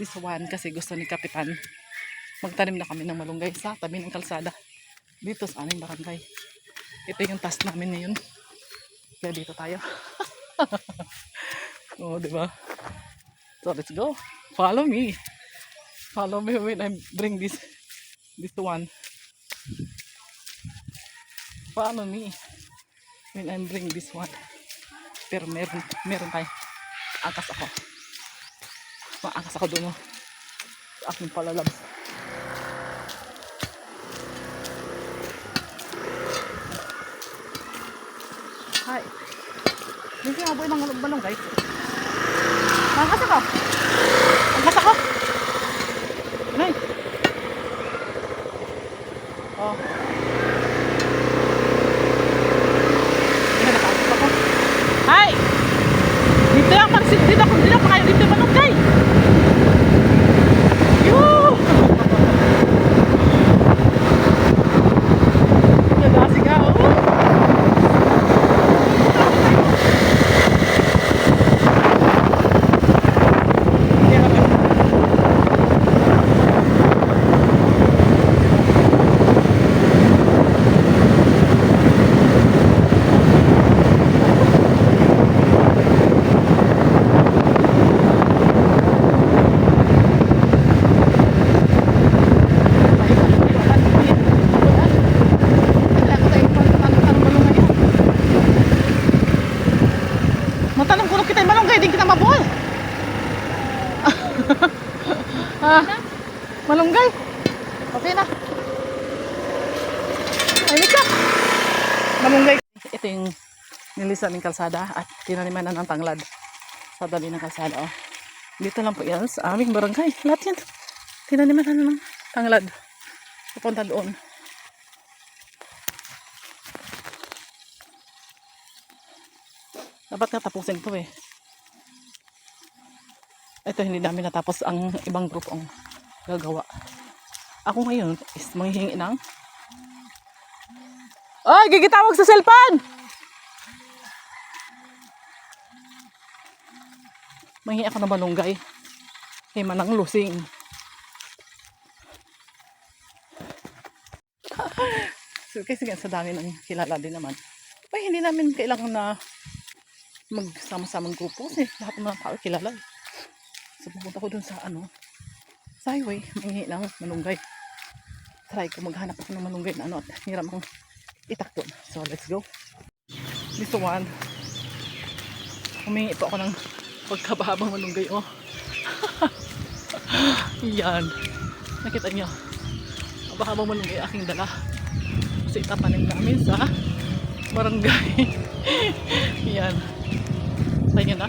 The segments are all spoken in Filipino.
This one kasi gusto ni Kapitan. Magtanim na kami ng malunggay sa tabi ng kalsada. Dito sa aming barangay. Ito yung task namin ngayon. Kaya dito tayo. Oo, di ba? So, let's go. Follow me. Follow me when I bring this this one. Follow me when I bring this one. Pero meron, meron tayo. Angkas ako. Maangkas ako doon. oh. Sa aking palalabs. Hi. Hindi nga boy ng balong guys. Angkas ako. Angkas ako. Nay. Oh. Hindi nakakot ako. Hi! Dito lang pang dito ako dito pa kayo dito manungkay. Yoo! Nagasigaw. Matanong ko kita malunggay, di kita mabuhay. ah, malunggay. Okay na. Ay, Mika. Malunggay. Ito yung nilisan ng kalsada at tinaniman na ng tanglad sa tabi ng kalsada. Oh. Dito lang po yan sa aming barangay. Lahat yan. Tinaniman na ng tanglad. Pupunta doon. Dapat nga tapusin to eh. Ito hindi namin natapos ang ibang group ang gagawa. Ako ngayon is manghihingi ng Ay, gigitawag sa cellphone! Manghihingi ako ng malunggay. Kay Manang Lusing. so, kasi nga sa dami ng kilala din naman. Ay, hindi namin kailangan na magsama-samang grupo kasi lahat ng mga tao kilala. eh. So pupunta ko dun sa ano, sa highway, mangingi ng malunggay. Try ko maghanap ako ng malunggay na ano at hiram akong itak doon. So let's go. This one, humingi po ako ng pagkabahabang malunggay. Oh. Yan. Nakita niyo. Mabahabang malunggay aking dala. Kasi itapanin namin sa barangay. Yan. Tayo nyo na.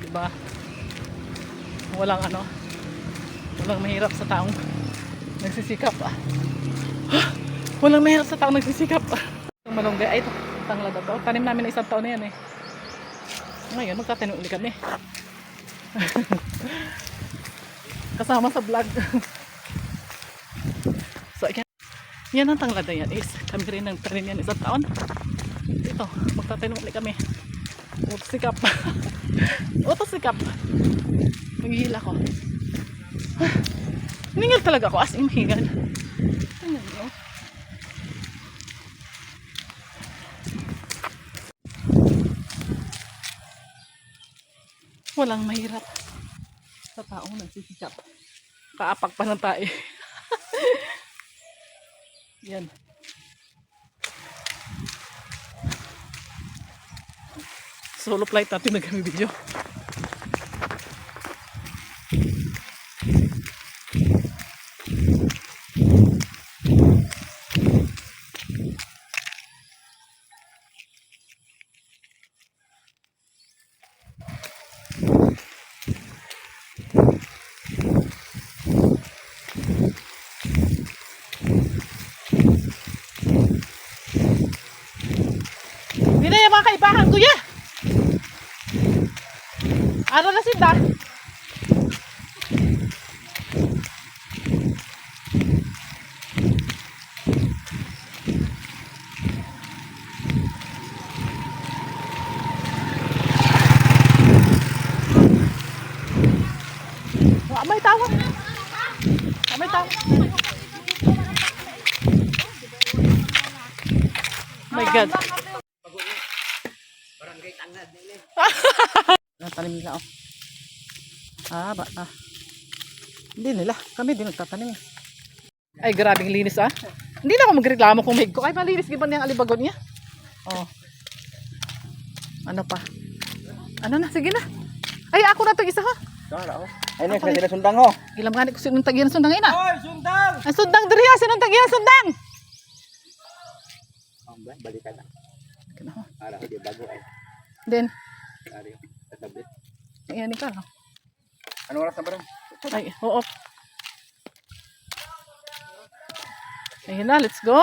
Diba? Walang ano. Walang mahirap sa taong nagsisikap. Ah. Walang mahirap sa taong nagsisikap. Ang malunggay. Ay, ito. Tanglad na to. Tanim namin na isang taon na yan eh. Ngayon, magtatanim ulit kami. Kasama sa vlog. so, yan. Yan ang tanglad na yan is kami rin ang tanim yan isang taon. Ito, magtatanim ulit kami. Uto sikap. Uto sikap. Maghihila ko. Hiningal talaga ako as in mahingal. Tingnan mo. Walang mahirap sa taong nagsisikap. Kaapak pa ng tae. Yan. Solo flight natin na kami video. Ano na si Dak? Amay ah, tawa. Amay ah, tawa. My God. Ah, Natanim nila oh. Ah, ba, ah. Hindi nila. Kami din nagtatanim. eh. Ay, grabing linis ah. Hindi na ako magreklamo kung may ko. Ay, malinis giban niyang alibagon niya. Oh. Ano pa? Ano na? Sige na. Ay, ako na tag isa ha. Ay, next na sila sundang oh. Ilam gani ko sinong tagyan sundang ina. Oy, sundang! Ang sundang diri ha, sinong tagyan sundang. Balikan na. Kano. Para hindi bago ay. Then, Ari, tatabit. ayan ka. no? Ano oras na ba rin? Ay, oo. Ayun na, let's go.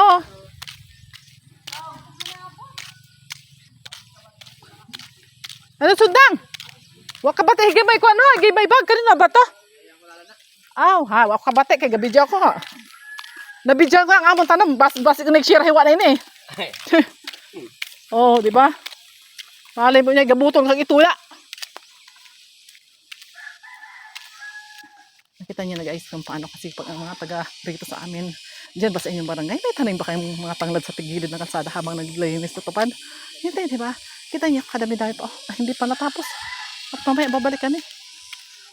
Ano sundang? Wa ka bate higay ko ano, higay may bag kanina ba to? Aw, ha, wa ka bate kay gabidyo ko ha. Nabidyo ko ang amon tanong, bas bas ko nag-share hiwa na ini. oh, di ba? Malay mo niya gabutong kag itula. Nakita niyo na guys kung paano kasi pag ang mga taga dito sa amin, diyan ba sa inyong barangay, may tanim ba kayong mga tanglad sa tigilid ng kalsada habang naglilinis sa tupad? Tayo, di ba? Kita niyo, kadami-dami pa. Oh, ah, hindi pa natapos. At mamaya, babalik kami.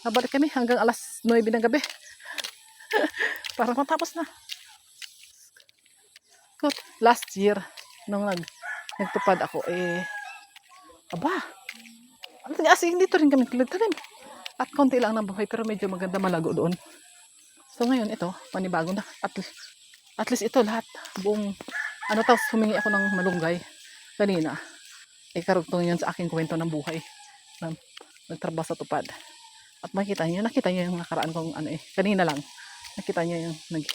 Babalik kami hanggang alas 9 ng gabi. Para matapos na. Good. Last year, nung nag, nagtupad ako, eh, aba, ano kasi dito rin kami tanim. At konti lang ng buhay, pero medyo maganda malago doon. So ngayon, ito, panibago na. At, at least ito lahat, buong, ano tapos humingi ako ng malunggay kanina. Eh, karugtong yun sa aking kwento ng buhay. Na, nagtrabaho sa tupad. At makita niyo, nakita niyo yung nakaraan kong ano eh, kanina lang. Nakita niyo yung nag,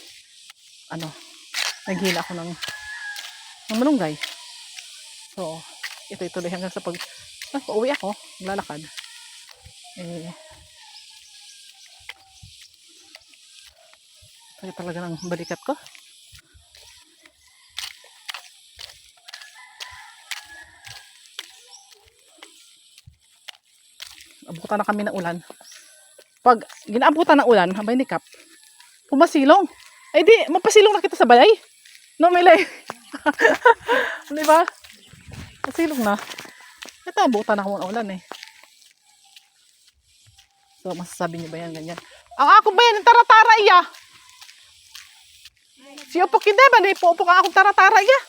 ano, naghila ako ng, ng malunggay. So, ito ituloy hanggang sa pag, ah, pauwi ako, lalakad. Eh, Kaya talaga ng balikat ko. Abutan na kami ng ulan. Pag ginaabutan ng ulan, habay ni Kap, pumasilong. Eh di, mapasilong na kita sa balay. No, Milay. di ba? Pasilong na. Ito, abutan na ako ng ulan eh. So, masasabi niyo ba yan ganyan? Ang ako ba yan, taratara iya? Si Upok hindi ba? Di po upok ang akong taratara iya.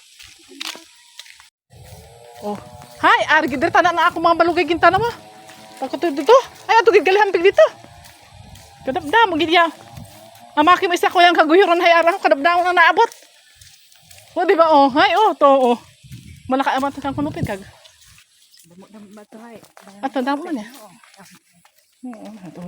Oh. Hi, argi dito na na ako mga balugay ginta na mo. Pagkato dito. Ay, ato gid galihampig dito. Kadabda mo gid ya. Amaki mo isa ko yung kaguyuron hay araw kadabda mo na naabot. O di ba oh? Hay oh to oh. Malaka amat kang kunupin kag. Ato damo man ya. Oo, ato.